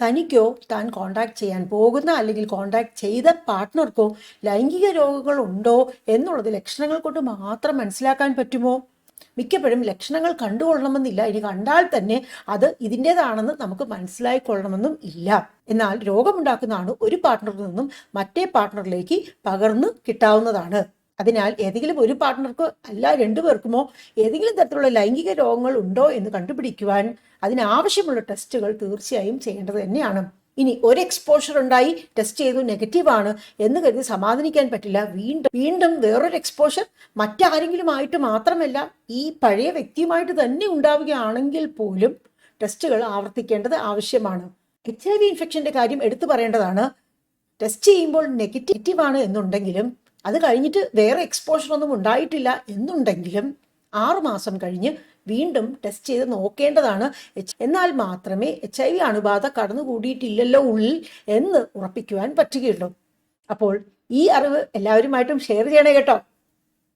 തനിക്കോ താൻ കോണ്ടാക്ട് ചെയ്യാൻ പോകുന്ന അല്ലെങ്കിൽ കോണ്ടാക്ട് ചെയ്ത പാർട്ട്ണർക്കോ ലൈംഗിക രോഗങ്ങൾ ഉണ്ടോ എന്നുള്ളത് ലക്ഷണങ്ങൾ കൊണ്ട് മാത്രം മനസ്സിലാക്കാൻ പറ്റുമോ? മിക്കപ്പോഴും ലക്ഷണങ്ങൾ കണ്ടുകൊള്ളണമെന്നില്ല. ഇനി കണ്ടാൽ തന്നെ അത് ഇതിന്റെതാണെന്ന് നമുക്ക് മനസ്സിലായിക്കൊള്ളണമെന്നും ഇല്ല. എന്നാൽ രോഗമുണ്ടാക്കുന്നതാണ് ഒരു പാർട്ട്ണറിൽ നിന്നും മറ്റേ പാർട്ട്ണറിലേക്ക് പകർന്നു കിട്ടാവുന്നതാണ്. അതിനാൽ ഏതെങ്കിലും ഒരു പാർട്ട്ണർക്കോ അല്ല രണ്ടു പേർക്കുമോ ഏതെങ്കിലും തരത്തിലുള്ള ലൈംഗിക രോഗങ്ങൾ ഉണ്ടോ എന്ന് കണ്ടുപിടിക്കുവാൻ അതിനാവശ്യമുള്ള ടെസ്റ്റുകൾ തീർച്ചയായും ചെയ്യേണ്ടത് തന്നെയാണ്. ഇനി ഒരു എക്സ്പോഷർ ഉണ്ടായി ടെസ്റ്റ് ചെയ്തു നെഗറ്റീവ് ആണ് എന്ന് കരുതി സമാധാനിക്കാൻ പറ്റില്ല. വീണ്ടും വീണ്ടും വേറൊരു എക്സ്പോഷർ മറ്റാരെങ്കിലും ആയിട്ട് മാത്രമല്ല ഈ പഴയ വ്യക്തിയുമായിട്ട് തന്നെ ഉണ്ടാവുകയാണെങ്കിൽ പോലും ടെസ്റ്റുകൾ ആവർത്തിക്കേണ്ടത് ആവശ്യമാണ്. എച്ച് ഐ വി ഇൻഫെക്ഷന്റെ കാര്യം എടുത്തു പറയേണ്ടതാണ്. ടെസ്റ്റ് ചെയ്യുമ്പോൾ നെഗറ്റീവ് ആണ് എന്നുണ്ടെങ്കിലും അത് കഴിഞ്ഞിട്ട് വേറെ എക്സ്പോഷറൊന്നും ഉണ്ടായിട്ടില്ല എന്നുണ്ടെങ്കിലും ആറുമാസം കഴിഞ്ഞ് വീണ്ടും ടെസ്റ്റ് ചെയ്ത് നോക്കേണ്ടതാണ്. എന്നാൽ മാത്രമേ എച്ച് ഐ വി അണുബാധ കടന്നുകൂടിയിട്ടില്ലല്ലോ ഉള്ളിൽ എന്ന് ഉറപ്പിക്കുവാൻ പറ്റുകയുള്ളൂ. അപ്പോൾ ഈ അറിവ് എല്ലാവരുമായിട്ടും ഷെയർ ചെയ്യണേ കേട്ടോ.